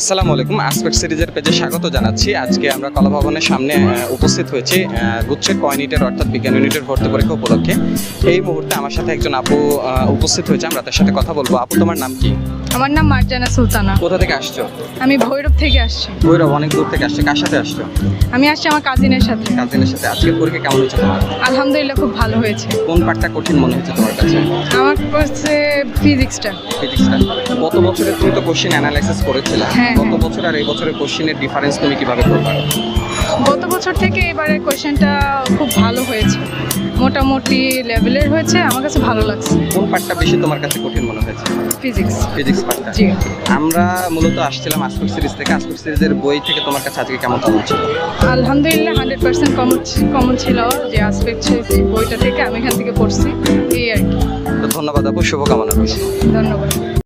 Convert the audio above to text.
আসসালামু আলাইকুম আসপেক্ট সিরিজের পেজে স্বাগত জানাচ্ছি। আজকে আমরা কলা ভবনের সামনে উপস্থিত হয়েছি গুচ্ছের কয়েন ইউনিটের অর্থাৎ বিজ্ঞান ইউনিটের ভর্তি পরীক্ষা উপলক্ষে। এই মুহূর্তে আমার সাথে একজন আপু উপস্থিত হয়েছে আমরা তার সাথে কথা বলব। আপু তোমার নাম কি? আমার নাম মার্জানা সুলতানা। কোথা থেকে আসছো? আমি ভৈরব থেকে আসছি। ভৈরব অনেক দূর থেকে আসছে। কার সাথে আসছো? আমি আসছি আমার কাজিনের সাথে। কাজিনের সাথে। আজকের পরীক্ষা কেমন হয়েছে তোমার? আলহামদুলিল্লাহ খুব ভালো হয়েছে। কোন পার্টটা কঠিন মনে হয়েছে তোমার কাছে? আমার কাছে ফিজিক্সটা ফিজিক্সটা গত বছরে তুমি তো কোশ্চেন অ্যানালাইসিস করেছিলে। হ্যাঁ, গত হ্যাঁ। বছর আর এই বছরের কোশ্চেনের ডিফারেন্স তুমি কীভাবে করবে গত বছর থেকে এবারে কোয়েশ্চেনটা খুব ভালো হয়েছে। মোটামুটি লেভেলের হয়েছে আমার কাছে ভালো লাগছে। কোন পার্টটা বেশি তোমার কাছে কঠিন মনে হয়েছে? ফিজিক্স ফিজিক্স পার্টটা জি। আমরা মূলত আসছিলাম আসফুট সিরিজ থেকে। আসফুট সিরিজের বই থেকে তোমার কাছে আজকে কেমন কেমন ছিল? আলহামদুলিল্লাহ হান্ড্রেড পার্সেন্ট কমন কমন ছিল। যে আসপেক্ট বইটা থেকে আমি এখান থেকে পড়ছি। এই আর কি। ধন্যবাদ আপু শুভকামনা রইল। ধন্যবাদ।